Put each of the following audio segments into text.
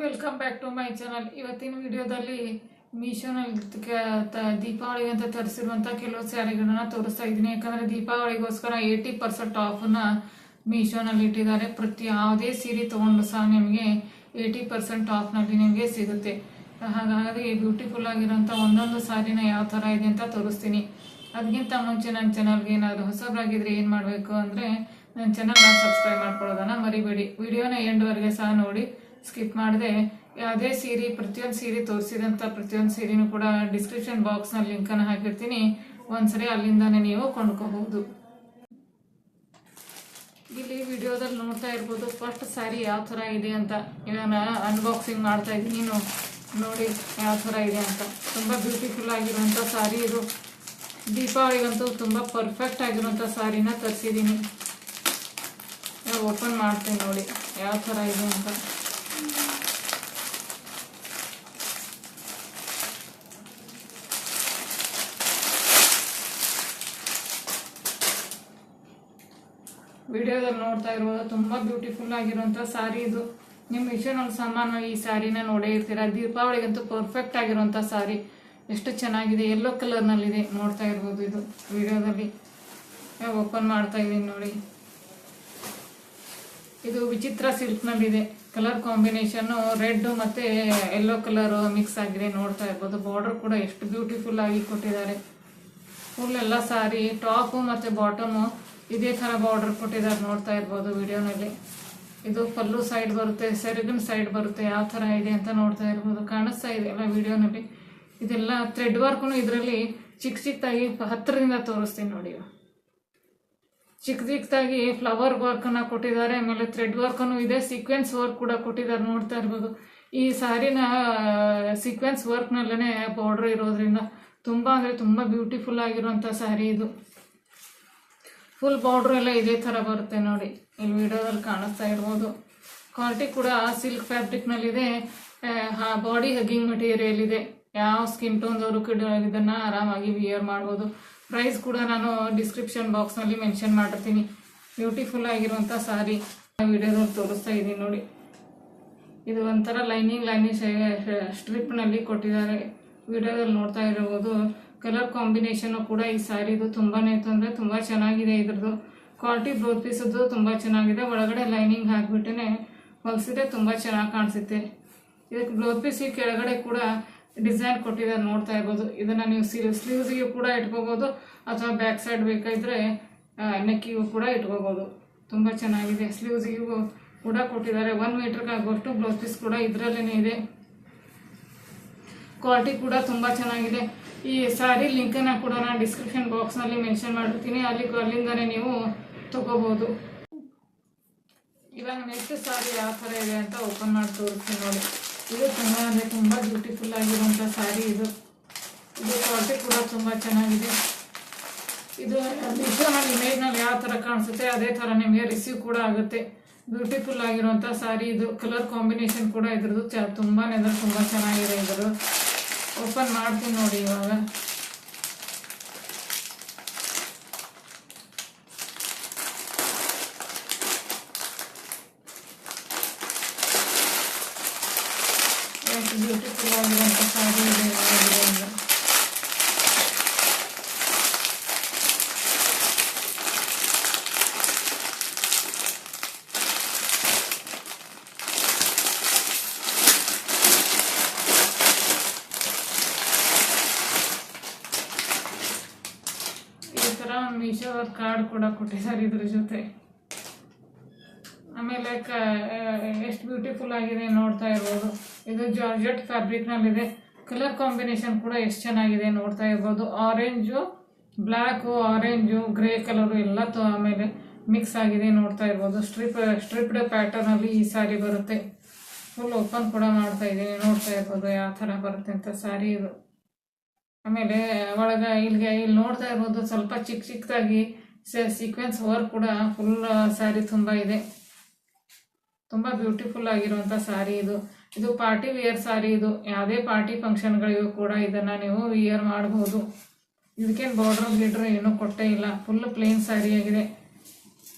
Welcome back to my channel ಇವತ್ತಿನ ವಿಡಿಯೋದಲ್ಲಿ ಮೀಶೋನಲ್ಲಿ ದೀಪಾವಳಿಗೆ ಅಂತ ತರಿಸಿರುವಂಥ ಕೆಲವು ಸ್ಯಾರಿಗಳನ್ನ ತೋರಿಸ್ತಾ ಇದ್ದೀನಿ. ಯಾಕಂದರೆ ದೀಪಾವಳಿಗೋಸ್ಕರ ಏಯ್ಟಿ ಪರ್ಸೆಂಟ್ ಆಫನ್ನ ಮೀಶೋನಲ್ಲಿ ಇಟ್ಟಿದ್ದಾರೆ. ಪ್ರತಿ ಯಾವುದೇ ಸೀರೆ ತೊಗೊಂಡು ಸಹ ನಿಮಗೆ ಏಯ್ಟಿ ಪರ್ಸೆಂಟ್ ಆಫ್ನಲ್ಲಿ ನಿಮಗೆ ಸಿಗುತ್ತೆ. ಹಾಗಾಗಿ ಬ್ಯೂಟಿಫುಲ್ ಆಗಿರೋಂಥ ಒಂದೊಂದು ಸಾರಿನ ಯಾವ ಥರ ಇದೆ ಅಂತ ತೋರಿಸ್ತೀನಿ. ಅದಕ್ಕಿಂತ ಮುಂಚೆ ನನ್ನ ಚಾನಲ್ಗೆ ಏನಾದರೂ ಹೊಸಬ್ರಾಗಿದ್ರೆ ಏನು ಮಾಡಬೇಕು ಅಂದರೆ ನನ್ನ ಚಾನಲ್ನ ಸಬ್ಸ್ಕ್ರೈಬ್ ಮಾಡ್ಕೊಳ್ಳೋದನ್ನ ಮರಿಬೇಡಿ. ವಿಡಿಯೋನ ಎಂಡ್ವರೆಗೆ ಸಹ ನೋಡಿ. ಸ್ಕಿಪ್ ಮಾಡಿದೆ. ಯಾವುದೇ ಸೀರೆ, ಪ್ರತಿಯೊಂದು ಸೀರೆ ತೋರಿಸಿದಂಥ ಪ್ರತಿಯೊಂದು ಸೀರೆನೂ ಕೂಡ ಡಿಸ್ಕ್ರಿಪ್ಷನ್ ಬಾಕ್ಸ್ನಲ್ಲಿ ಲಿಂಕನ್ನು ಹಾಕಿರ್ತೀನಿ. ಒಂದ್ಸರಿ ಅಲ್ಲಿಂದಾನೇ ನೀವು ಕೊಂಡ್ಕೋಬಹುದು. ಇಲ್ಲಿ ವಿಡಿಯೋದಲ್ಲಿ ನೋಡ್ತಾ ಇರ್ಬೋದು ಫಸ್ಟ್ ಸ್ಯಾರಿ ಯಾವ ಥರ ಇದೆ ಅಂತ. ನಾನು ಅನ್ಬಾಕ್ಸಿಂಗ್ ಮಾಡ್ತಾ ಇದ್ದೀನಿ. ನೀನು ನೋಡಿ ಯಾವ ಥರ ಇದೆ ಅಂತ. ತುಂಬ ಬ್ಯೂಟಿಫುಲ್ ಆಗಿರುವಂಥ ಸ್ಯಾರಿ ಇದು. ದೀಪಾವಳಿಗಂತೂ ತುಂಬ ಪರ್ಫೆಕ್ಟ್ ಆಗಿರುವಂಥ ಸ್ಯಾರಿನ ತರಿಸಿದ್ದೀನಿ. ಓಪನ್ ಮಾಡ್ತೀನಿ ನೋಡಿ ಯಾವ ಥರ ಇದೆ ಅಂತ. ವಿಡಿಯೋದಲ್ಲಿ ನೋಡ್ತಾ ಇರ್ಬೋದು ತುಂಬಾ ಬ್ಯೂಟಿಫುಲ್ ಆಗಿರುವಂಥ ಸಾರಿ ಇದು. ನಿಮ್ಮ ಮಿಷನಲ್ಲಿ ಸಾಮಾನು ಈ ಸಾರಿನ ನೋಡೇ ಇರ್ತೀರ? ದೀಪಾವಳಿಗಂತೂ ಪರ್ಫೆಕ್ಟ್ ಆಗಿರುವಂತ ಸಾರಿ ಎಷ್ಟು ಚೆನ್ನಾಗಿದೆ ಯೆಲ್ಲೋ ಕಲರ್ನಲ್ಲಿದೆ ನೋಡ್ತಾ ಇರ್ಬೋದು ಇದು ವಿಡಿಯೋದಲ್ಲಿ. ಓಪನ್ ಮಾಡ್ತಾ ಇದ್ದೀನಿ ನೋಡಿ. ಇದು ವಿಚಿತ್ರ ಸಿಲ್ಕ್ನಲ್ಲಿದೆ ಕಲರ್ ಕಾಂಬಿನೇಷನ್ನು ರೆಡ್ ಮತ್ತು ಯೆಲ್ಲೋ ಕಲರ್ ಮಿಕ್ಸ್ ಆಗಿದೆ ನೋಡ್ತಾ ಇರ್ಬೋದು. ಬಾರ್ಡರ್ ಕೂಡ ಎಷ್ಟು ಬ್ಯೂಟಿಫುಲ್ ಆಗಿ ಕೊಟ್ಟಿದ್ದಾರೆ. ಫುಲ್ ಎಲ್ಲ ಸಾರಿ ಟಾಪು ಮತ್ತು ಬಾಟಮು ಇದೇ ಥರ ಬಾರ್ಡರ್ ಕೊಟ್ಟಿದ್ದಾರೆ ನೋಡ್ತಾ ಇರ್ಬೋದು ವಿಡಿಯೋನಲ್ಲಿ. ಇದು ಪಲ್ಲು ಸೈಡ್ ಬರುತ್ತೆ, ಸೆರಗಿನ ಸೈಡ್ ಬರುತ್ತೆ, ಯಾವ ಥರ ಇದೆ ಅಂತ ನೋಡ್ತಾ ಇರ್ಬೋದು. ಕಾಣಿಸ್ತಾ ಇದೆ ಎಲ್ಲ ವಿಡಿಯೋನಲ್ಲಿ? ಇದೆಲ್ಲ ಥ್ರೆಡ್ ವರ್ಕ್ನು ಇದರಲ್ಲಿ ಚಿಕ್ಕ ಚಿಕ್ಕದಾಗಿ ಹತ್ತಿರದಿಂದ ತೋರಿಸ್ತೀನಿ ನೋಡಿ ಚಿಕ್ಕ ಚಿಕ್ಕದಾಗಿ ಫ್ಲವರ್ ವರ್ಕನ್ನು ಕೊಟ್ಟಿದ್ದಾರೆ, ಆಮೇಲೆ ಥ್ರೆಡ್ ವರ್ಕನ್ನು ಇದೆ ಸೀಕ್ವೆನ್ಸ್ ವರ್ಕ್ ಕೂಡ ಕೊಟ್ಟಿದ್ದಾರೆ, ನೋಡ್ತಾ ಇರ್ಬೋದು. ಈ ಸ್ಯಾರಿನ ಸೀಕ್ವೆನ್ಸ್ ವರ್ಕ್ನಲ್ಲೇ ಬಾರ್ಡ್ರ್ ಇರೋದ್ರಿಂದ ತುಂಬ ಅಂದರೆ ತುಂಬ ಬ್ಯೂಟಿಫುಲ್ ಆಗಿರುವಂಥ ಸ್ಯಾರಿ ಇದು. ಫುಲ್ ಬಾರ್ಡ್ರ್ ಎಲ್ಲ ಇದೇ ಥರ ಬರುತ್ತೆ ನೋಡಿ. ಇಲ್ಲಿ ವಿಡಿಯೋದಲ್ಲಿ ಕಾಣಿಸ್ತಾ ಇರ್ಬೋದು. ಕ್ವಾಲಿಟಿ ಕೂಡ ಸಿಲ್ಕ್ ಫ್ಯಾಬ್ರಿಕ್ನಲ್ಲಿದೆ ಬಾಡಿ ಹಗ್ಗಿಂಗ್ ಮೆಟೀರಿಯಲ್ ಇದೆ. ಯಾವ ಸ್ಕಿನ್ ಟೋನ್ದವರು ಕೂಡ ಇದನ್ನು ಆರಾಮಾಗಿ ವಿಯರ್ ಮಾಡ್ಬೋದು. ಪ್ರೈಸ್ ಕೂಡ ನಾನು ಡಿಸ್ಕ್ರಿಪ್ಷನ್ ಬಾಕ್ಸ್ನಲ್ಲಿ ಮೆನ್ಷನ್ ಮಾಡಿರ್ತೀನಿ. ಬ್ಯೂಟಿಫುಲ್ ಆಗಿರುವಂಥ ಸಾರಿ ವಿಡಿಯೋದಲ್ಲಿ ತೋರಿಸ್ತಾ ಇದ್ದೀನಿ ನೋಡಿ. ಇದು ಒಂಥರ ಲೈನಿಂಗ್ ಲೈನಿಂಗ್ ಸ್ಟ್ರಿಪ್ನಲ್ಲಿ ಕೊಟ್ಟಿದ್ದಾರೆ. ವಿಡಿಯೋದಲ್ಲಿ ನೋಡ್ತಾ ಇರಬಹುದು ಕಲರ್ ಕಾಂಬಿನೇಷನ್ನು ಕೂಡ ಈ ಸ್ಯಾರಿದು ತುಂಬಾನೇ ಅಂದರೆ ತುಂಬ ಚೆನ್ನಾಗಿದೆ ಇದ್ರದ್ದು. ಕ್ವಾಲಿಟಿ ಬ್ಲೌಸ್ ಪೀಸದ್ದು ತುಂಬ ಚೆನ್ನಾಗಿದೆ. ಒಳಗಡೆ ಲೈನಿಂಗ್ ಹಾಕಿಬಿಟ್ಟೇ ಹೊಲಿಸಿದ್ರೆ ತುಂಬ ಚೆನ್ನಾಗಿ ಕಾಣಿಸುತ್ತೆ. ಇದಕ್ಕೆ ಬ್ಲೌಸ್ ಪೀಸಿಗೆ ಕೆಳಗಡೆ ಕೂಡ ಡಿಸೈನ್ ಕೊಟ್ಟಿದ್ದಾರೆ ನೋಡ್ತಾ ಇರ್ಬೋದು. ಇದನ್ನು ನೀವು ಸೀರೆ ಸ್ಲೀವ್ಸಿಗೆ ಕೂಡ ಇಟ್ಕೋಬೋದು, ಅಥವಾ ಬ್ಯಾಕ್ ಸೈಡ್ ಬೇಕಾದರೆ ನೆಕ್ಕಿಗೂ ಕೂಡ ಇಟ್ಕೋಬೋದು. ತುಂಬ ಚೆನ್ನಾಗಿದೆ. ಸ್ಲೀವ್ಸಿಗೂ ಕೂಡ ಕೊಟ್ಟಿದ್ದಾರೆ. ಒನ್ ಮೀಟ್ರ್ಗೆ ಆಗುವಷ್ಟು ಬ್ಲೌಸ್ ಪೀಸ್ ಕೂಡ ಇದರಲ್ಲೇ ಇದೆ. ಕ್ವಾಲಿಟಿ ಕೂಡ ತುಂಬ ಚೆನ್ನಾಗಿದೆ. ಈ ಸ್ಯಾರಿ ಲಿಂಕನ್ನು ಕೂಡ ನಾನು ಡಿಸ್ಕ್ರಿಪ್ಷನ್ ಬಾಕ್ಸ್ನಲ್ಲಿ ಮೆನ್ಷನ್ ಮಾಡಿರ್ತೀನಿ ಅಲ್ಲಿ ಅಲ್ಲಿಂದನೇ ನೀವು ತಗೋಬೋದು. ಇವಾಗ ನೆಕ್ಸ್ಟ್ ಸ್ಯಾರಿ ಯಾವ ಥರ ಇದೆ ಅಂತ ಓಪನ್ ಮಾಡಿ ತೋರಿಸ್ತೀನಿ ನೋಡಿ. ಇದು ತುಂಬ ಅಂದರೆ ತುಂಬ ಬ್ಯೂಟಿಫುಲ್ ಆಗಿರುವಂಥ ಸ್ಯಾರಿ ಇದು. ಇದು ಕ್ವಾಲಿಟಿ ಕೂಡ ತುಂಬ ಚೆನ್ನಾಗಿದೆ. ಇದು ಮೀಶೋನಲ್ಲಿ ಇಮೇಜ್ನಲ್ಲಿ ಯಾವ ಥರ ಕಾಣಿಸುತ್ತೆ, ಅದೇ ಥರ ನಿಮಗೆ ರಿಸೀವ್ ಕೂಡ ಆಗುತ್ತೆ. ಬ್ಯೂಟಿಫುಲ್ ಆಗಿರುವಂಥ ಸ್ಯಾರಿ ಇದು. ಕಲರ್ ಕಾಂಬಿನೇಷನ್ ಕೂಡ ಇದ್ರದ್ದು ಚ ತುಂಬಾ ತುಂಬ ಚೆನ್ನಾಗಿದೆ ಇದ್ರದ್ದು. ಓಪನ್ ಮಾಡ್ತೀನಿ ನೋಡಿ ಇವಾಗ ಎಷ್ಟು ಬ್ಯೂಟಿಫುಲ್ ಆಗಿರುವಂಥ ಸ್ಯಾರಿ ಇದೆ ಇದರಿಂದ ಈ ಮೀಶೋ ಕಾರ್ಡ್ ಕೂಡ ಕೊಟ್ಟಿದ್ದಾರೆ ಇದ್ರ ಜೊತೆ. ಆಮೇಲೆ ಎಷ್ಟು ಬ್ಯೂಟಿಫುಲ್ ಆಗಿದೆ ನೋಡ್ತಾ ಇರ್ಬೋದು. ಇದು ಜಾರ್ಜೆಟ್ ಫ್ಯಾಬ್ರಿಕ್ನಲ್ಲಿದೆ ಕಲರ್ ಕಾಂಬಿನೇಷನ್ ಕೂಡ ಎಷ್ಟು ಚೆನ್ನಾಗಿದೆ ನೋಡ್ತಾ ಇರ್ಬೋದು. Orange black orange grey colour ಎಲ್ಲ ತ, ಆಮೇಲೆ ಮಿಕ್ಸ್ ಆಗಿದೆ ನೋಡ್ತಾ ಇರ್ಬೋದು. ಸ್ಟ್ರಿಪ್ ಸ್ಟ್ರಿಪ್ಡ್ ಪ್ಯಾಟರ್ನಲ್ಲಿ ಈ ಸ್ಯಾರಿ ಬರುತ್ತೆ. ಫುಲ್ ಓಪನ್ ಕೂಡ ಮಾಡ್ತಾ ಇದ್ದೀನಿ. ನೋಡ್ತಾ ಇರ್ಬೋದು ಯಾವ ಥರ ಬರುತ್ತೆ ಅಂತ ಸ್ಯಾರಿ ಇದು. ಆಮೇಲೆ ಒಳಗೆ ಇಲ್ಲಿಗೆ ಇಲ್ಲಿ ನೋಡ್ತಾ ಇರ್ಬೋದು ಸ್ವಲ್ಪ ಚಿಕ್ಕ ಚಿಕ್ಕದಾಗಿ ಸೀಕ್ವೆನ್ಸ್ ವರ್ಕ್ ಕೂಡ ಫುಲ್ ಸ್ಯಾರಿ ತುಂಬ ಇದೆ. ತುಂಬ ಬ್ಯೂಟಿಫುಲ್ ಆಗಿರುವಂಥ ಸ್ಯಾರಿ ಇದು. ಇದು ಪಾರ್ಟಿ ವಿಯರ್ ಸ್ಯಾರಿ ಇದು. ಯಾವುದೇ ಪಾರ್ಟಿ ಫಂಕ್ಷನ್ಗಳಿಗೂ ಕೂಡ ಇದನ್ನು ನೀವು ವಿಯರ್ ಮಾಡ್ಬೋದು. ಇದಕ್ಕೇನು ಬಾರ್ಡ್ರ್ ಗಿಡ್ರ್ ಏನೂ ಕೊಟ್ಟೇ ಇಲ್ಲ. ಫುಲ್ ಪ್ಲೇನ್ ಸ್ಯಾರಿ ಆಗಿದೆ.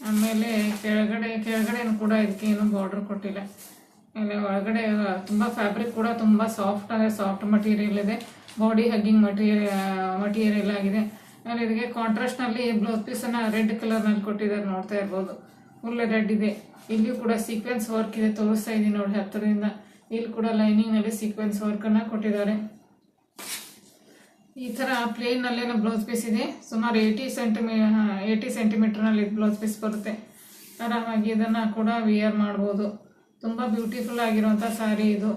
ಆಮೇಲೆ ಕೆಳಗಡೆ, ಕೆಳಗಡೆನೂ ಕೂಡ ಇದಕ್ಕೆ ಏನು ಬಾರ್ಡ್ರ್ ಕೊಟ್ಟಿಲ್ಲ. ಆಮೇಲೆ ಒಳಗಡೆ, ತುಂಬ ಫ್ಯಾಬ್ರಿಕ್ ಕೂಡ ತುಂಬ ಸಾಫ್ಟ್ ಸಾಫ್ಟ್ ಮಟೀರಿಯಲ್ ಇದೆ. ಬಾಡಿ ಹಗ್ಗಿಂಗ್ ಮಟೀರಿಯಲ್ ಮಟೀರಿಯಲ್ ಆಗಿದೆ. ಆಮೇಲೆ ಇದಕ್ಕೆ ಕಾಂಟ್ರಾಸ್ಟ್ನಲ್ಲಿ ಬ್ಲೌಸ್ ಪೀಸನ್ನು ರೆಡ್ ಕಲರ್ನಲ್ಲಿ ಕೊಟ್ಟಿದ್ದಾರೆ ನೋಡ್ತಾ ಇರ್ಬೋದು. ಫುಲ್ ರೆಡ್ ಇದೆ. ಇಲ್ಲಿ ಕೂಡ ಸೀಕ್ವೆನ್ಸ್ ವರ್ಕ್ ಇದೆ ತೋರಿಸ್ತಾ ಇದ್ದೀನಿ ನೋಡಿ ಹತ್ತರಿಂದ. ಇಲ್ಲಿ ಕೂಡ ಲೈನಿಂಗ್ನಲ್ಲಿ ಸೀಕ್ವೆನ್ಸ್ ವರ್ಕನ್ನು ಕೊಟ್ಟಿದ್ದಾರೆ. ಈ ಥರ ಪ್ಲೇನ್ನಲ್ಲೇನೋ ಬ್ಲೌಸ್ ಪೀಸ್ ಇದೆ. ಸುಮಾರು ಏಯ್ಟಿ ಸೆಂಟಿಮೀ ಏಯ್ಟಿ ಸೆಂಟಿಮೀಟರ್ನಲ್ಲಿ ಬ್ಲೌಸ್ ಪೀಸ್ ಬರುತ್ತೆ. ಆರಾಮಾಗಿ ಇದನ್ನು ಕೂಡ ವಿಯರ್ ಮಾಡ್ಬೋದು. ತುಂಬ ಬ್ಯೂಟಿಫುಲ್ ಆಗಿರುವಂಥ ಸ್ಯಾರಿ ಇದು.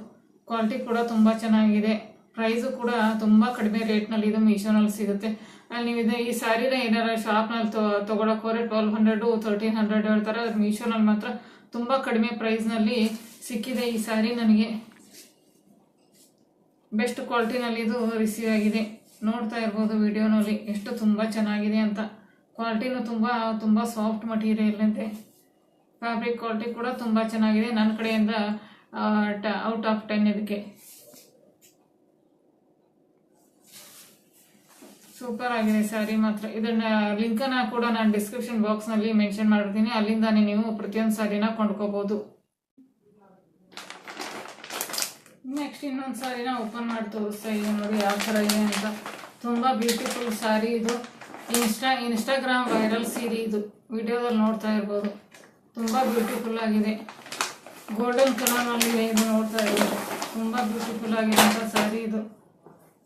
ಕ್ವಾಲಿಟಿ ಕೂಡ ತುಂಬ ಚೆನ್ನಾಗಿದೆ. ಪ್ರೈಸು ಕೂಡ ತುಂಬ ಕಡಿಮೆ ರೇಟ್ನಲ್ಲಿ ಇದು ಮೀಶೋನಲ್ಲಿ ಸಿಗುತ್ತೆ. ಅಲ್ಲಿ ನೀವು ಇದು ಈ ಸ್ಯಾರಿನ ಏನಾರ ಶಾಪ್ನಲ್ಲಿ ತೊಗೊಳಕ್ಕೆ ಹೋದ್ರೆ ಟ್ವೆಲ್ ಹಂಡ್ರೆಡು, ತರ್ಟೀನ್ ಹಂಡ್ರೆಡ್ ಹೇಳ್ತಾರೆ. ಅದು ಮೀಶೋನಲ್ಲಿ ಮಾತ್ರ ತುಂಬ ಕಡಿಮೆ ಪ್ರೈಸ್ನಲ್ಲಿ ಸಿಕ್ಕಿದೆ ಈ ಸ್ಯಾರಿ ನನಗೆ. ಬೆಸ್ಟ್ ಕ್ವಾಲಿಟಿನಲ್ಲಿ ಇದು ರಿಸೀವ್ ಆಗಿದೆ. ನೋಡ್ತಾ ಇರ್ಬೋದು ವಿಡಿಯೋನಲ್ಲಿ ಎಷ್ಟು ತುಂಬ ಚೆನ್ನಾಗಿದೆ ಅಂತ. ಕ್ವಾಲಿಟಿನೂ ತುಂಬ ತುಂಬ ಸಾಫ್ಟ್ ಮಟೀರಿಯಲ್ ಅಂತೆ. ಫ್ಯಾಬ್ರಿಕ್ ಕ್ವಾಲಿಟಿ ಕೂಡ ತುಂಬ ಚೆನ್ನಾಗಿದೆ. ನನ್ನ ಕಡೆಯಿಂದ ಔಟ್ ಆಫ್ ಟೆನ್ ಇದಕ್ಕೆ. ಸೂಪರ್ ಆಗಿದೆ ಸ್ಯಾರಿ ಮಾತ್ರ. ಇದನ್ನ ಲಿಂಕನ್ನ ಕೂಡ ನಾನು ಡಿಸ್ಕ್ರಿಪ್ಷನ್ ಬಾಕ್ಸ್ನಲ್ಲಿ ಮೆನ್ಷನ್ ಮಾಡಿರ್ತೀನಿ. ಅಲ್ಲಿಂದಾನೇ ನೀವು ಪ್ರತಿಯೊಂದು ಸ್ಯಾರಿನ ಕೊಂಡ್ಕೋಬಹುದು ನೆಕ್ಸ್ಟ್ ಇನ್ನೊಂದು ಸಾರಿನ ಓಪನ್ ಮಾಡಿ ತೋರಿಸ್ತಾ ಇದ್ದೀನಿ ನೋಡಿ ಯಾವ ಥರ ಇದೆ ಅಂತ. ತುಂಬ ಬ್ಯೂಟಿಫುಲ್ ಸಾರಿ ಇದು. ಇನ್ಸ್ಟಾ ಇನ್ಸ್ಟಾಗ್ರಾಮ್ ವೈರಲ್ ಸೀರೆ ಇದು. ವಿಡಿಯೋದಲ್ಲಿ ನೋಡ್ತಾ ಇರ್ಬೋದು. ತುಂಬ ಬ್ಯೂಟಿಫುಲ್ ಆಗಿದೆ. ಗೋಲ್ಡನ್ ಕಲರ್ನಲ್ಲಿದೆ ಇದು ನೋಡ್ತಾ ಇರ್ಬೋದು. ತುಂಬ ಬ್ಯೂಟಿಫುಲ್ ಆಗಿರುವಂತ ಸಾರಿ ಇದು.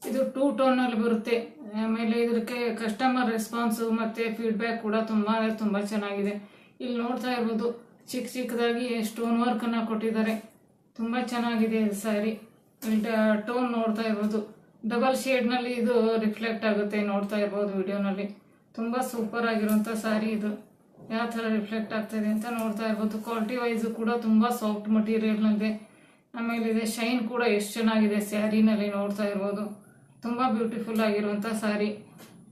ಇದು ಟೂ ಟೋನಲ್ಲಿ ಬರುತ್ತೆ. ಆಮೇಲೆ ಇದಕ್ಕೆ ಕಸ್ಟಮರ್ ರೆಸ್ಪಾನ್ಸು ಮತ್ತೆ ಫೀಡ್ಬ್ಯಾಕ್ ಕೂಡ ತುಂಬಾ ತುಂಬ ಚೆನ್ನಾಗಿದೆ. ಇಲ್ಲಿ ನೋಡ್ತಾ ಇರ್ಬೋದು ಚಿಕ್ಕ ಚಿಕ್ಕದಾಗಿ ಸ್ಟೋನ್ ವರ್ಕ್ ಅನ್ನ ಕೊಟ್ಟಿದ್ದಾರೆ. ತುಂಬಾ ಚೆನ್ನಾಗಿದೆ ಇದು ಸ್ಯಾರಿ ಟೋನ್ ನೋಡ್ತಾ ಇರ್ಬೋದು. ಡಬಲ್ ಶೇಡ್ನಲ್ಲಿ ಇದು ರಿಫ್ಲೆಕ್ಟ್ ಆಗುತ್ತೆ ನೋಡ್ತಾ ಇರ್ಬೋದು ವಿಡಿಯೋನಲ್ಲಿ. ತುಂಬ ಸೂಪರ್ ಆಗಿರುವಂಥ ಸ್ಯಾರಿ ಇದು. ಯಾವ ಥರ ರಿಫ್ಲೆಕ್ಟ್ ಆಗ್ತಾಯಿದೆ ಅಂತ ನೋಡ್ತಾ ಇರ್ಬೋದು. ಕ್ವಾಲಿಟಿ ವೈಸು ಕೂಡ ತುಂಬ ಸಾಫ್ಟ್ ಮಟೀರಿಯಲ್ನಲ್ಲಿದೆ ಆಮೇಲೆ ಇದೆ ಶೈನ್ ಕೂಡ ಎಷ್ಟು ಚೆನ್ನಾಗಿದೆ ಸ್ಯಾರಿನಲ್ಲಿ ನೋಡ್ತಾ ಇರ್ಬೋದು. ತುಂಬ ಬ್ಯೂಟಿಫುಲ್ ಆಗಿರುವಂಥ ಸ್ಯಾರಿ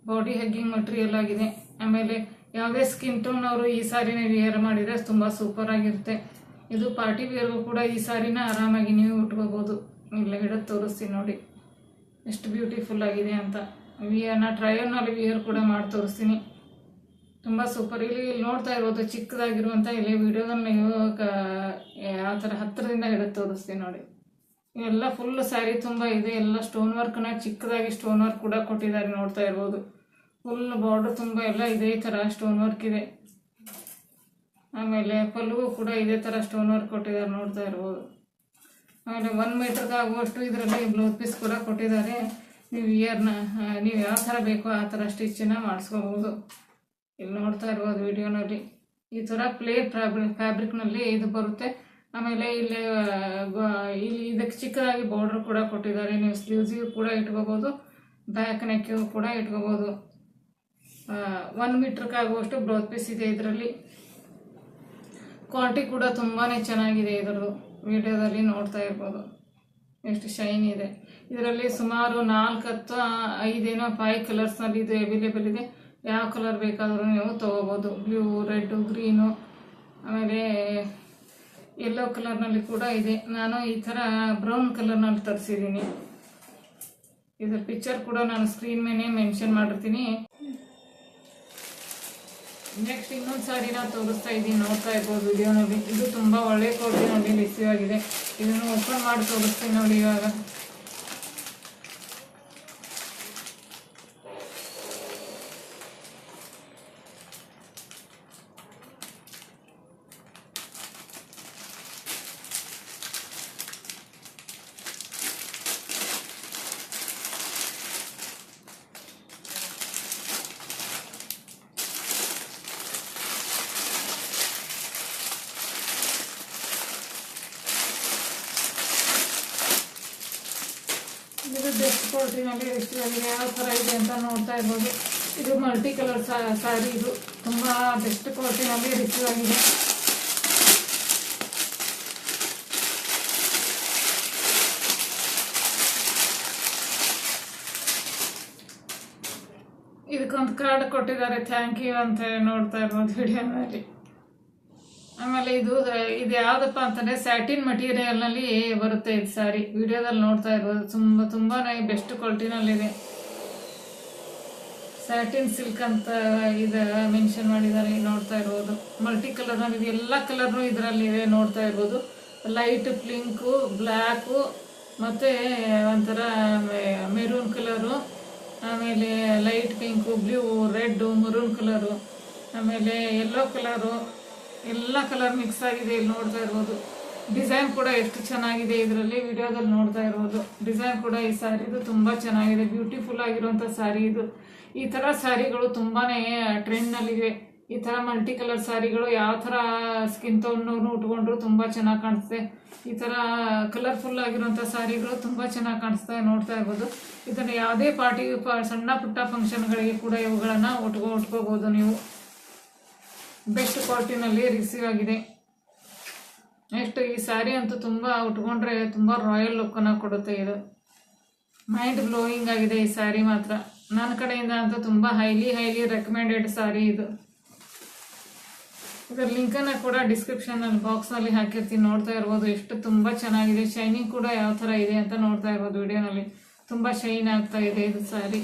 ಬಾಡಿ ಹಗ್ಗಿಂಗ್ ಮಟೀರಿಯಲ್ ಆಗಿದೆ. ಆಮೇಲೆ ಯಾವುದೇ ಸ್ಕಿನ್ ಟೋನ್ ಅವರು ಈ ಸ್ಯಾರಿನ ವಿಯರ್ ಮಾಡಿದರೆ ತುಂಬ ಸೂಪರ್ ಆಗಿರುತ್ತೆ. ಇದು ಪಾರ್ಟಿ ವೇರ್ಗೂ ಕೂಡ ಈ ಸಾರಿನ ಆರಾಮಾಗಿ ನೀವು ಉಟ್ಕೋಬೋದು. ಇಲ್ಲ ಹಿಡಿದು ತೋರಿಸ್ತೀನಿ ನೋಡಿ. ಎಷ್ಟು ಬ್ಯೂಟಿಫುಲ್ ಆಗಿದೆ ಅಂತ. ವಿಯರ್ನ ಟ್ರಯಲ್ನಲ್ಲಿ ವಿಯರ್ ಕೂಡ ಮಾಡಿ ತೋರಿಸ್ತೀನಿ. ತುಂಬ ಸೂಪರ್ ಇಲ್ಲಿ ಇಲ್ಲಿ ನೋಡ್ತಾ ಇರ್ಬೋದು ಚಿಕ್ಕದಾಗಿರುವಂಥ ಇಲ್ಲಿ ಕ- ಯಾವ ಥರ ಹತ್ತಿರದಿಂದ ಹಿಡಿದು ತೋರಿಸ್ತೀನಿ ನೋಡಿ. ಇವೆಲ್ಲ ಫುಲ್ ಸ್ಯಾರಿ ತುಂಬ ಇದೆ. ಎಲ್ಲ ಸ್ಟೋನ್ ವರ್ಕ್ನ ಚಿಕ್ಕದಾಗಿ ಸ್ಟೋನ್ ವರ್ಕ್ ಕೂಡ ಕೊಟ್ಟಿದ್ದಾರೆ ನೋಡ್ತಾ ಇರ್ಬೋದು. ಫುಲ್ ಬಾರ್ಡರ್ ತುಂಬ ಎಲ್ಲ ಇದೇ ಥರ ಸ್ಟೋನ್ ವರ್ಕ್ ಇದೆ. ಆಮೇಲೆ ಪಲ್ಲುಗೂ ಕೂಡ ಇದೇ ಥರ ಸ್ಟೋನ್ ವರ್ಕ್ ಕೊಟ್ಟಿದ್ದಾರೆ ನೋಡ್ತಾ ಇರ್ಬೋದು. ಆಮೇಲೆ ಒನ್ ಮೀಟರ್ಗೆ ಆಗುವಷ್ಟು ಇದರಲ್ಲಿ ಬ್ಲೌಸ್ ಪೀಸ್ ಕೂಡ ಕೊಟ್ಟಿದ್ದಾರೆ. ನೀವು ಇಯರ್ನ ನೀವು ಯಾವ ಥರ ಬೇಕೋ ಆ ಥರ ಸ್ಟಿಚ್ಚನ್ನ ಮಾಡಿಸ್ಕೋಬೋದು ಇಲ್ಲಿ ನೋಡ್ತಾ ಇರ್ಬೋದು ವಿಡಿಯೋನಲ್ಲಿ ಈ ಥರ ಪ್ಲೇ ಫ್ಯಾಬ್ರಿಕ್ ಫ್ಯಾಬ್ರಿಕ್ನಲ್ಲಿ ಇದು ಬರುತ್ತೆ. ಆಮೇಲೆ ಇಲ್ಲಿ ಇಲ್ಲಿ ಇದಕ್ಕೆ ಚಿಕ್ಕದಾಗಿ ಬಾರ್ಡ್ರ್ ಕೂಡ ಕೊಟ್ಟಿದ್ದಾರೆ. ನೀವು ಸ್ಲೀವ್ಸಿಗೂ ಕೂಡ ಇಟ್ಕೋಬೋದು ಬ್ಯಾಕ್ ನೆಕ್ಕಿಗೂ ಕೂಡ ಇಟ್ಕೋಬೋದು. ಒನ್ ಮೀಟ್ರಕ್ಕಾಗುವಷ್ಟು ಬ್ಲೌಸ್ ಪೀಸ್ ಇದೆ ಇದರಲ್ಲಿ. ಕ್ವಾಲಿಟಿ ಕೂಡ ತುಂಬಾ ಚೆನ್ನಾಗಿದೆ ಇದರದ್ದು. ವಿಡಿಯೋದಲ್ಲಿ ನೋಡ್ತಾ ಇರ್ಬೋದು. ಎಷ್ಟು ಶೈನ್ ಇದೆ. ಇದರಲ್ಲಿ ಸುಮಾರು ನಾಲ್ಕು ಹತ್ತು ಐದೇನೋ ಫೈವ್ ಕಲರ್ಸ್ನಲ್ಲಿ ಇದು ಅವೈಲೇಬಲ್ ಇದೆ. ಯಾವ ಕಲರ್ ಬೇಕಾದರೂ ನೀವು ತೊಗೋಬೋದು. ಬ್ಲೂ ರೆಡ್ಡು ಗ್ರೀನು ಆಮೇಲೆ ಯೆಲ್ಲೋ ಕಲರ್ನಲ್ಲಿ ಕೂಡ ಇದೆ. ನಾನು ಈ ಥರ ಬ್ರೌನ್ ಕಲರ್ನಲ್ಲಿ ತರಿಸಿದ್ದೀನಿ. ಇದರ ಪಿಕ್ಚರ್ ಕೂಡ ನಾನು ಸ್ಕ್ರೀನ್ ಮೇಲೆ ಮೆನ್ಷನ್ ಮಾಡಿರ್ತೀನಿ. ನೆಕ್ಸ್ಟ್ ಇನ್ನೊಂದು ಸಾರಿ ನಾನು ತೋರಿಸ್ತಾ ಇದ್ದೀನಿ. ನೋಡ್ತಾ ಇರ್ಬೋದು ವಿಡಿಯೋನಲ್ಲಿ ಇದು ತುಂಬ ಒಳ್ಳೆ ಕ್ವಾಲಿಟಿನಲ್ಲಿ ರಿಸೀವ್ ಆಗಿದೆ. ಇದನ್ನು ಓಪನ್ ಮಾಡಿ ತೋರಿಸ್ತೀನಿ ನೋಡಿ ಇವಾಗ ಇದು ರಿಸೀವ್ ಆಗಿದೆ ಯಾವ ಥರ ಇದೆ ಅಂತ ನೋಡ್ತಾ ಇರ್ಬೋದು. ಇದು ಮಲ್ಟಿ ಕಲರ್ ಸಾರಿ ಇದು. ತುಂಬ ಬೆಸ್ಟ್ ಕ್ವಾಲಿಟಿನಲ್ಲಿ ರಿಸೀವ್ ಆಗಿದೆ. ಇದಕ್ಕೊಂದು ಕಾರ್ಡ್ ಕೊಟ್ಟಿದ್ದಾರೆ. ಥ್ಯಾಂಕ್ ಯು ಅಂತ ನೋಡ್ತಾ ಇರ್ಬೋದು ವಿಡಿಯೋನಲ್ಲಿ ಆಮೇಲೆ ಇದು ಇದು ಯಾವ್ದಪ್ಪ ಅಂತಂದ್ರೆ ಸ್ಯಾಟಿನ್ ಮಟೀರಿಯಲ್ನಲ್ಲಿ ಬರುತ್ತೆ ಇದು ಸ್ಯಾರಿ ವಿಡಿಯೋದಲ್ಲಿ ನೋಡ್ತಾ ಇರ್ಬೋದು. ತುಂಬ, ತುಂಬಾನೇ ಬೆಸ್ಟ್ ಕ್ವಾಲಿಟಿನಲ್ಲಿದೆ ಸ್ಯಾಟಿನ್ ಸಿಲ್ಕ್ ಅಂತ ಇದು ಮೆನ್ಷನ್ ಮಾಡಿದ್ದಾರೆ, ನೋಡ್ತಾ ಇರ್ಬೋದು. ಮಲ್ಟಿ ಕಲರ್ನಲ್ಲಿ ಎಲ್ಲ ಕಲರ್ನು ಇದರಲ್ಲಿ ಇದೆ, ನೋಡ್ತಾ ಇರ್ಬೋದು. ಲೈಟ್ ಪಿಂಕು ಬ್ಲ್ಯಾಕು ಮತ್ತು ಒಂಥರ ಮೆರೂನ್ ಕಲರು ಆಮೇಲೆ light pink blue red maroon colour ಆಮೇಲೆ ಯೆಲ್ಲೋ ಕಲರು ಎಲ್ಲ ಕಲರ್ ಮಿಕ್ಸ್ ಆಗಿದೆ, ಇಲ್ಲಿ ನೋಡ್ತಾ ಇರ್ಬೋದು. ಡಿಸೈನ್ ಕೂಡ ಎಷ್ಟು ಚೆನ್ನಾಗಿದೆ ಇದರಲ್ಲಿ, ವಿಡಿಯೋದಲ್ಲಿ ನೋಡ್ತಾ ಇರ್ಬೋದು. ಡಿಸೈನ್ ಕೂಡ ಈ ಸ್ಯಾರಿದು ತುಂಬ ಚೆನ್ನಾಗಿದೆ ಬ್ಯೂಟಿಫುಲ್ ಆಗಿರುವಂಥ ಸ್ಯಾರಿ ಇದು. ಈ ಥರ ಸ್ಯಾರಿಗಳು ತುಂಬಾ ಟ್ರೆಂಡ್ನಲ್ಲಿವೆ ಈ ಥರ ಮಲ್ಟಿ ಕಲರ್ ಸ್ಯಾರಿಗಳು ಯಾವ ಥರ ಸ್ಕಿನ್ ಟೋನ್ನೂ ಉಟ್ಕೊಂಡ್ರು ತುಂಬ ಚೆನ್ನಾಗಿ ಕಾಣಿಸುತ್ತೆ ಈ ಥರ ಕಲರ್ಫುಲ್ ಆಗಿರುವಂಥ ಸ್ಯಾರಿಗಳು ತುಂಬ ಚೆನ್ನಾಗಿ ಕಾಣಿಸ್ತಾ ನೋಡ್ತಾ ಇರ್ಬೋದು. ಇದನ್ನು ಯಾವುದೇ ಪಾರ್ಟಿ ಸಣ್ಣ ಪುಟ್ಟ ಫಂಕ್ಷನ್ಗಳಿಗೆ ಕೂಡ ಇವುಗಳನ್ನು ಉಟ್ಕೊ, ಉಟ್ಕೋಬೋದು ನೀವು. ಬೆಸ್ಟ್ ಕ್ವಾಲಿಟಿನಲ್ಲಿ ರಿಸೀವ್ ಆಗಿದೆ. ನೆಕ್ಸ್ಟ್ ಈ ಸ್ಯಾರಿ ಅಂತೂ ತುಂಬ ಉಟ್ಕೊಂಡ್ರೆ ತುಂಬ ರಾಯಲ್ ಲುಕ್ಕನ್ನು ಕೊಡುತ್ತೆ ಇದು. ಮೈಂಡ್ ಬ್ಲೋಯಿಂಗ್ ಆಗಿದೆ ಈ ಸ್ಯಾರಿ ಮಾತ್ರ. ನನ್ನ ಕಡೆಯಿಂದ ಅಂತೂ ತುಂಬ ಹೈಲಿ ಹೈಲಿ ರೆಕಮೆಂಡೆಡ್ ಸ್ಯಾರಿ ಇದು. ಇದರ ಲಿಂಕನ್ನು ಕೂಡ ಡಿಸ್ಕ್ರಿಪ್ಷನಲ್ಲಿ ಬಾಕ್ಸ್ನಲ್ಲಿ ಹಾಕಿರ್ತೀನಿ. ನೋಡ್ತಾ ಇರ್ಬೋದು. ಎಷ್ಟು ತುಂಬ ಚೆನ್ನಾಗಿದೆ. ಶೈನಿಂಗ್ ಕೂಡ ಯಾವ ಥರ ಇದೆ ಅಂತ ನೋಡ್ತಾ ಇರ್ಬೋದು. ವಿಡಿಯೋನಲ್ಲಿ ತುಂಬ ಶೈನ್ ಆಗ್ತಾ ಇದೆ ಇದು ಸ್ಯಾರಿ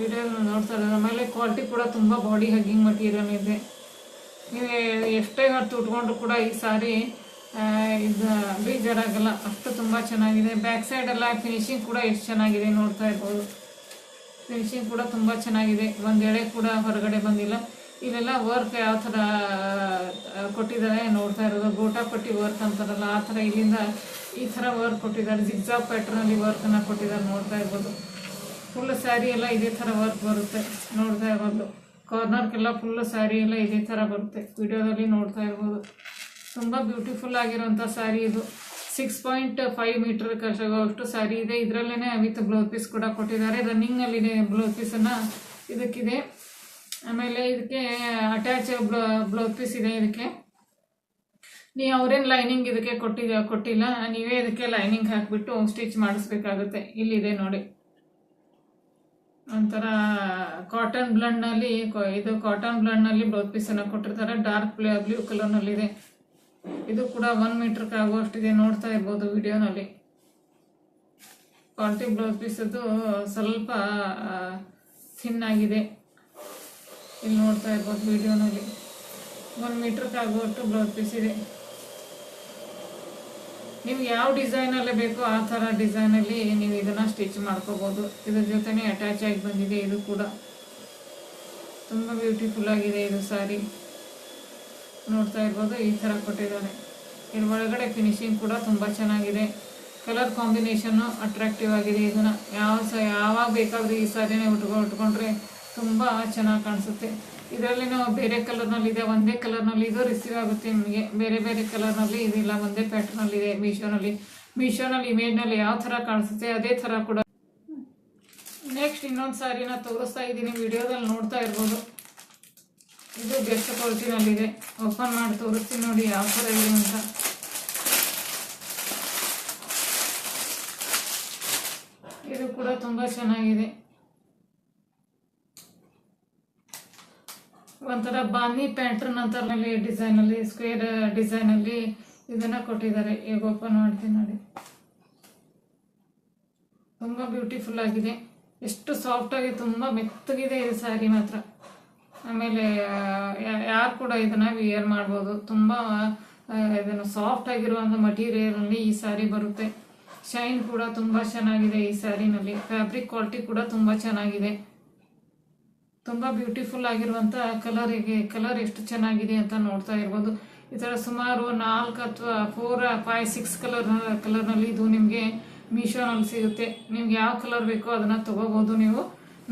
ವಿಡಿಯೋ ನೋಡ್ತಾ ಇರೋದು ಆಮೇಲೆ ಕ್ವಾಲಿಟಿ ಕೂಡ ತುಂಬ ಬಾಡಿ ಹಗ್ಗಿಂಗ್ ಮಟೀರಿಯಲ್ ಇದೆ. ನೀವು ಎಷ್ಟೇ ಹೊತ್ತು ಉಟ್ಕೊಂಡ್ರು ಕೂಡ ಈ ಸಾರಿ ಇದು ಬೇಜಾರಾಗಲ್ಲ. ಅಷ್ಟು ತುಂಬ ಚೆನ್ನಾಗಿದೆ. ಬ್ಯಾಕ್ ಸೈಡ್ ಎಲ್ಲ ಫಿನಿಶಿಂಗ್ ಕೂಡ ಎಷ್ಟು ಚೆನ್ನಾಗಿದೆ ನೋಡ್ತಾ ಇರ್ಬೋದು. ಫಿನಿಶಿಂಗ್ ಕೂಡ ತುಂಬ ಚೆನ್ನಾಗಿದೆ. ಒಂದು ಎಳೆ ಕೂಡ ಹೊರಗಡೆ ಬಂದಿಲ್ಲ. ಇಲ್ಲೆಲ್ಲ ವರ್ಕ್ ಯಾವ ಥರ ಕೊಟ್ಟಿದ್ದಾರೆ ನೋಡ್ತಾ ಇರೋದು. ಗೋಟಾ ಪಟ್ಟಿ ವರ್ಕ್ ಅಂತಾರಲ್ಲ, ಆ ಥರ ಇಲ್ಲಿಂದ ಈ ಥರ ವರ್ಕ್ ಕೊಟ್ಟಿದ್ದಾರೆ. ಜಿಗ್ಜಾಗ್ ಪ್ಯಾಟ್ರನಲ್ಲಿ ವರ್ಕನ್ನು ಕೊಟ್ಟಿದ್ದಾರೆ ನೋಡ್ತಾ ಇರ್ಬೋದು. ಫುಲ್ ಸ್ಯಾರಿ ಎಲ್ಲ ಇದೇ ಥರ ವರ್ಕ್ ಬರುತ್ತೆ. ನೋಡ್ತಾ ಇರ್ಬೋದು ಕಾರ್ನರ್ಗೆಲ್ಲ ಫುಲ್ ಸ್ಯಾರಿ ಎಲ್ಲ ಇದೇ ಥರ ಬರುತ್ತೆ. ವಿಡಿಯೋದಲ್ಲಿ ನೋಡ್ತಾ ಇರ್ಬೋದು. ತುಂಬ ಬ್ಯೂಟಿಫುಲ್ ಆಗಿರೋಂಥ ಸ್ಯಾರಿ ಇದು. ಸಿಕ್ಸ್ ಪಾಯಿಂಟ್ ಫೈವ್ ಮೀಟರ್ ಅಷ್ಟು ಸ್ಯಾರಿ ಇದೆ. ಇದರಲ್ಲೇ ವಿತ್ ಬ್ಲೌಸ್ ಪೀಸ್ ಕೂಡ ಕೊಟ್ಟಿದ್ದಾರೆ. ರನ್ನಿಂಗಲ್ಲಿದೆ ಬ್ಲೌಸ್ ಪೀಸನ್ನು ಇದಕ್ಕಿದೆ. ಆಮೇಲೆ ಇದಕ್ಕೆ ಅಟ್ಯಾಚ್ ಬ್ಲೌಸ್ ಪೀಸ್ ಇದೆ ಇದಕ್ಕೆ. ನೀವು ಅವ್ರೇನು ಲೈನಿಂಗ್ ಇದಕ್ಕೆ ಕೊಟ್ಟಿದ್ದ ಕೊಟ್ಟಿಲ್ಲ, ನೀವೇ ಇದಕ್ಕೆ ಲೈನಿಂಗ್ ಹಾಕಿಬಿಟ್ಟು ಸ್ಟಿಚ್ ಮಾಡಿಸ್ಬೇಕಾಗುತ್ತೆ. ಇಲ್ಲಿದೆ ನೋಡಿ. ಒಂಥರ ಕಾಟನ್ ಬ್ಲಂಡ್ನಲ್ಲಿ ಇದು ಕಾಟನ್ ಬ್ಲಂಡ್ನಲ್ಲಿ ಬ್ಲೌಸ್ ಪೀಸನ್ನು ಕೊಟ್ಟಿರ್ತಾರೆ. ಡಾರ್ಕ್ ಬ್ಲೂ ಬ್ಲೂ ಕಲರ್ನಲ್ಲಿದೆ ಇದು ಕೂಡ ಒನ್ ಮೀಟ್ರ್ಗೆ ಆಗುವಷ್ಟಿದೆ ನೋಡ್ತಾ ಇರ್ಬೋದು ವಿಡಿಯೋನಲ್ಲಿ. ಕ್ವಾಲಿಟಿ ಬ್ಲೌಸ್ ಪೀಸದ್ದು ಸ್ವಲ್ಪ ಥಿನ್ ಆಗಿದೆ. ಇಲ್ಲಿ ನೋಡ್ತಾ ಇರ್ಬೋದು ವಿಡಿಯೋನಲ್ಲಿ. ಒನ್ ಮೀಟ್ರ್ಗೆ ಆಗುವಷ್ಟು ಬ್ಲೌಸ್ ಪೀಸ್ ಇದೆ. ನೀವು ಯಾವ ಡಿಸೈನಲ್ಲೇ ಬೇಕೋ ಆ ಥರ ಡಿಸೈನಲ್ಲಿ ನೀವು ಇದನ್ನು ಸ್ಟಿಚ್ ಮಾಡ್ಕೋಬೋದು. ಇದ್ರ ಜೊತೆನೇ ಅಟ್ಯಾಚ್ ಆಗಿ ಬಂದಿದೆ ಇದು ಕೂಡ. ತುಂಬ ಬ್ಯೂಟಿಫುಲ್ ಆಗಿದೆ ಇದು ಸ್ಯಾರಿ ನೋಡ್ತಾ ಇರ್ಬೋದು, ಈ ಥರ ಕೊಟ್ಟಿದ್ದಾರೆ. ಇದ್ರ ಒಳಗಡೆ ಫಿನಿಶಿಂಗ್ ಕೂಡ ತುಂಬ ಚೆನ್ನಾಗಿದೆ. ಕಲರ್ ಕಾಂಬಿನೇಷನ್ನು ಅಟ್ರಾಕ್ಟಿವ್ ಆಗಿದೆ ಇದನ್ನು. ಯಾವ ಸ ಯಾವಾಗ ಬೇಕಾದರೂ ಈ ಸ್ಯಾರಿನೇ ಉಟ್ಕೊ, ಉಟ್ಕೊಂಡ್ರೆ ತುಂಬ ಚೆನ್ನಾಗಿ ಕಾಣಿಸುತ್ತೆ. ಇದರಲ್ಲಿ ನಾವು ಬೇರೆ ಕಲರ್ನಲ್ಲಿದೆ ಒಂದೇ ಕಲರ್ನಲ್ಲಿ ಇದು ರಿಸೀವ್ ಆಗುತ್ತೆ ನಿಮಗೆ. ಬೇರೆ ಬೇರೆ ಕಲರ್ನಲ್ಲಿ ಇದಿಲ್ಲ, ಒಂದೇ ಪ್ಯಾಟರ್ನಲ್ಲಿದೆ ಮೀಶೋನಲ್ಲಿ. ಮೀಶೋನಲ್ಲಿ ಇಮೇಜ್ನಲ್ಲಿ ಯಾವ ಥರ ಕಾಣಿಸುತ್ತೆ ಅದೇ ಥರ ಕೂಡ. ನೆಕ್ಸ್ಟ್ ಇನ್ನೊಂದು ಸಾರಿನ ತೋರಿಸ್ತಾ ಇದ್ದೀನಿ, ವಿಡಿಯೋದಲ್ಲಿ ನೋಡ್ತಾ ಇರ್ಬೋದು. ಇದು ಬೆಸ್ಟ್ ಕ್ವಾಲಿಟಿನಲ್ಲಿದೆ ಓಪನ್ ಮಾಡಿ ತೋರಿಸ್ತೀನಿ ನೋಡಿ ಯಾವ ಥರ ಇದೆ ಅಂತ. ಇದು ಕೂಡ ತುಂಬ ಚೆನ್ನಾಗಿದೆ. ಒಂಥರ ಬಾನಿ ಪ್ಯಾಂಟ್ರನ್ ಅಂತಾರಲ್ಲಿ ಡಿಸೈನಲ್ಲಿ, ಸ್ಕ್ವೇರ್ ಡಿಸೈನಲ್ಲಿ ಇದನ್ನ ಕೊಟ್ಟಿದ್ದಾರೆ. ಈಗ ಓಪನ್ ಮಾಡ್ತೀನಿ ನೋಡಿ. ತುಂಬ ಬ್ಯೂಟಿಫುಲ್ ಆಗಿದೆ. ಎಷ್ಟು ಸಾಫ್ಟ್ ಆಗಿ ತುಂಬ ಮೆತ್ತಗಿದೆ ಈ ಸ್ಯಾರಿ ಮಾತ್ರ. ಆಮೇಲೆ ಯಾರು ಕೂಡ ಇದನ್ನ ವಿಯರ್ ಮಾಡ್ಬೋದು. ತುಂಬ ಇದನ್ನು ಸಾಫ್ಟ್ ಆಗಿರುವಂಥ ಮಟೀರಿಯಲಲ್ಲಿ ಈ ಸ್ಯಾರಿ ಬರುತ್ತೆ. ಶೈನ್ ಕೂಡ ತುಂಬ ಚೆನ್ನಾಗಿದೆ ಈ ಸ್ಯಾರಿನಲ್ಲಿ. ಫ್ಯಾಬ್ರಿಕ್ ಕ್ವಾಲಿಟಿ ಕೂಡ ತುಂಬ ಚೆನ್ನಾಗಿದೆ. ತುಂಬ ಬ್ಯೂಟಿಫುಲ್ ಆಗಿರುವಂಥ ಕಲರಿಗೆ ಕಲರ್ ಎಷ್ಟು ಚೆನ್ನಾಗಿದೆ ಅಂತ ನೋಡ್ತಾ ಇರ್ಬೋದು. ಈ ಥರ ಸುಮಾರು ನಾಲ್ಕು ಅಥವಾ ಫೋರ್ ಫೈವ್ ಸಿಕ್ಸ್ ಕಲರ್ ಕಲರ್ನಲ್ಲಿ ಇದು ನಿಮಗೆ ಮೀಶೋನಲ್ಲಿ ಸಿಗುತ್ತೆ. ನಿಮ್ಗೆ ಯಾವ ಕಲರ್ ಬೇಕೋ ಅದನ್ನು ತೊಗೋಬೋದು ನೀವು.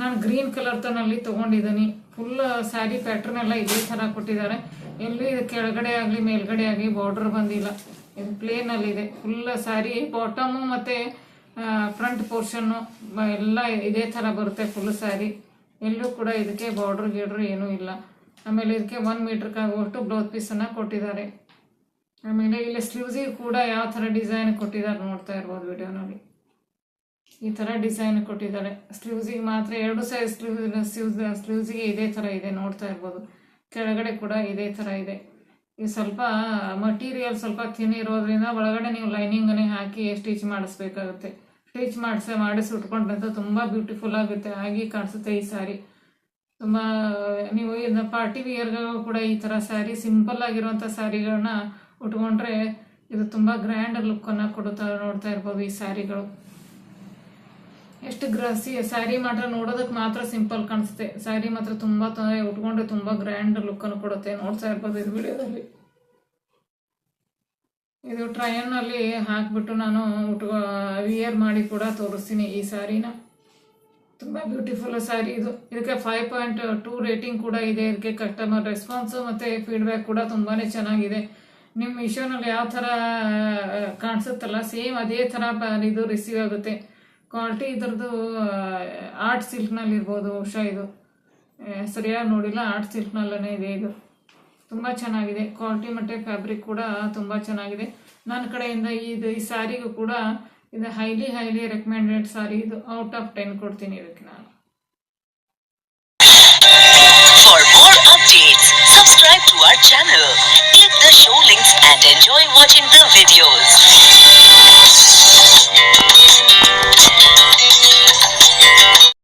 ನಾನು ಗ್ರೀನ್ ಕಲರ್ ತನಲ್ಲಿ ತೊಗೊಂಡಿದ್ದೀನಿ. ಫುಲ್ ಸ್ಯಾರಿ ಪ್ಯಾಟರ್ನ್ ಎಲ್ಲ ಇದೇ ಥರ ಕೊಟ್ಟಿದ್ದಾರೆ. ಎಲ್ಲಿ ಇದು ಕೆಳಗಡೆ ಆಗಲಿ, ಮೇಲ್ಗಡೆ ಆಗಲಿ ಬಾರ್ಡರ್ ಬಂದಿಲ್ಲ. ಇದು. ಪ್ಲೇನಲ್ಲಿದೆ ಫುಲ್ ಸ್ಯಾರಿ ಬಾಟಮು ಮತ್ತು ಫ್ರಂಟ್ ಪೋರ್ಷನ್ನು ಎಲ್ಲ ಇದೇ ಥರ ಬರುತ್ತೆ ಫುಲ್ ಸ್ಯಾರಿ ಎಲ್ಲೂ ಕೂಡ ಇದಕ್ಕೆ ಬಾರ್ಡ್ರ್ ಗೀಡ್ರ್ ಏನೂ ಇಲ್ಲ. ಆಮೇಲೆ ಇದಕ್ಕೆ ಒನ್ ಮೀಟ್ರ್ಗೆ ಆಗುವಷ್ಟು ಬ್ಲೌಸ್ ಪೀಸನ್ನು ಕೊಟ್ಟಿದ್ದಾರೆ. ಆಮೇಲೆ ಇಲ್ಲಿ ಸ್ಲೀವ್ಸಿಗೆ ಕೂಡ ಯಾವ ಥರ ಡಿಸೈನ್ ಕೊಟ್ಟಿದ್ದಾರೆ ನೋಡ್ತಾ ಇರ್ಬೋದು ವಿಡಿಯೋನಲ್ಲಿ. ಈ ಥರ ಡಿಸೈನ್ ಕೊಟ್ಟಿದ್ದಾರೆ. ಸ್ಲೀವ್ಸಿಗೆ ಮಾತ್ರ ಎರಡು ಸೈಜ್ ಸ್ಲೀವ್ ಸ್ಲೀವ್ಸ್ ಸ್ಲೀವ್ಸಿಗೆ ಇದೇ ಥರ ಇದೆ ನೋಡ್ತಾ ಇರ್ಬೋದು. ಕೆಳಗಡೆ ಕೂಡ ಇದೇ ಥರ ಇದೆ. ಈ ಸ್ವಲ್ಪ ಮಟೀರಿಯಲ್ ಸ್ವಲ್ಪ ತಿನ್ನಿರೋದ್ರಿಂದ ಒಳಗಡೆ ನೀವು ಲೈನಿಂಗನ್ನೇ ಹಾಕಿ ಸ್ಟಿಚ್ ಮಾಡಿಸ್ಬೇಕಾಗುತ್ತೆ. ಸ್ಟಿಚ್ ಮಾಡಿಸಿ ಉಟ್ಕೊಂಡು ಉಟ್ಕೊಂಡ್ರಂತ ತುಂಬ ಬ್ಯೂಟಿಫುಲ್ ಆಗುತ್ತೆ. ಹಾಗೆ ಕಾಣಿಸುತ್ತೆ ಈ ಸ್ಯಾರಿ ತುಂಬ, ನೀವು ಇದನ್ನ ಪಾರ್ಟಿ ವಿಯರ್ಗೂ ಕೂಡ ಈ ಥರ ಸ್ಯಾರಿ ಸಿಂಪಲ್ ಆಗಿರುವಂಥ ಸ್ಯಾರಿಗಳನ್ನ ಉಟ್ಕೊಂಡ್ರೆ ಇದು ತುಂಬ ಗ್ರ್ಯಾಂಡ್ ಲುಕ್ಕನ್ನು ಕೊಡುತ್ತಾ ನೋಡ್ತಾ ಇರ್ಬೋದು ಈ ಸ್ಯಾರಿಗಳು ಎಷ್ಟು ಗ್ರಾಸಿ ಸ್ಯಾರಿ ಮಾತ್ರ ನೋಡೋದಕ್ಕೆ ಮಾತ್ರ ಸಿಂಪಲ್ ಕಾಣಿಸುತ್ತೆ. ಸ್ಯಾರಿ ಮಾತ್ರ ತುಂಬ ಉಟ್ಕೊಂಡ್ರೆ ತುಂಬ ಗ್ರ್ಯಾಂಡ್ ಲುಕ್ಕನ್ನು ಕೊಡುತ್ತೆ. ನೋಡ್ತಾ ಇರ್ಬೋದು ಇದು ವಿಡಿಯೋದಲ್ಲಿ ಇದು ಟ್ರಯನ್ನಲ್ಲಿ ಹಾಕ್ಬಿಟ್ಟು ನಾನು ಉಟ್ಕೊ ವಿಯರ್ ಮಾಡಿ ಕೂಡ ತೋರಿಸ್ತೀನಿ ಈ ಸಾರಿನ. ತುಂಬ ಬ್ಯೂಟಿಫುಲ್ ಸ್ಯಾರಿ ಇದು. ಇದಕ್ಕೆ ಫೈವ್ ಪಾಯಿಂಟ್ ಟೂ ರೇಟಿಂಗ್ ಕೂಡ ಇದೆ. ಇದಕ್ಕೆ ಕಸ್ಟಮರ್ ರೆಸ್ಪಾನ್ಸು ಮತ್ತು ಫೀಡ್ಬ್ಯಾಕ್ ಕೂಡ ತುಂಬಾ ಚೆನ್ನಾಗಿದೆ. ನಿಮ್ಮ ಮಿಶೋನಲ್ಲಿ ಯಾವ ಥರ ಕಾಣಿಸುತ್ತಲ್ಲ ಸೇಮ್ ಅದೇ ಥರ ಇದು ರಿಸೀವ್ ಆಗುತ್ತೆ. ಕ್ವಾಲಿಟಿ ಇದ್ರದ್ದು ಆರ್ಟ್ ಸಿಲ್ಕ್ನಲ್ಲಿರ್ಬೋದು ಉಷಾ ಇದು. ಸರಿಯಾಗಿ ನೋಡಿಲ್ಲ ಆರ್ಟ್ ಸಿಲ್ಕ್ನಲ್ಲೇ ಇದೆ ಇದು. ತುಂಬ ಚೆನ್ನಾಗಿದೆ. ಕ್ವಾಲಿಟಿ ಮತ್ತೆ ಫ್ಯಾಬ್ರಿಕ್ ಕೂಡ ತುಂಬ ಚೆನ್ನಾಗಿದೆ. ನನ್ನ ಕಡೆಯಿಂದ ಇದು ಈ ಸ್ಯಾರಿಗೂ ಕೂಡ ಇದು ಹೈಲಿ ಹೈಲಿ ರೆಕಮೆಂಡೆಡ್ ಸಾರಿ. ಇದು ಔಟ್ ಆಫ್ ಟೆನ್ ಕೊಡ್ತೀನಿ ಇದಕ್ಕೆ ನಾನು. Subscribe to our channel, click the show links and enjoy watching the videos.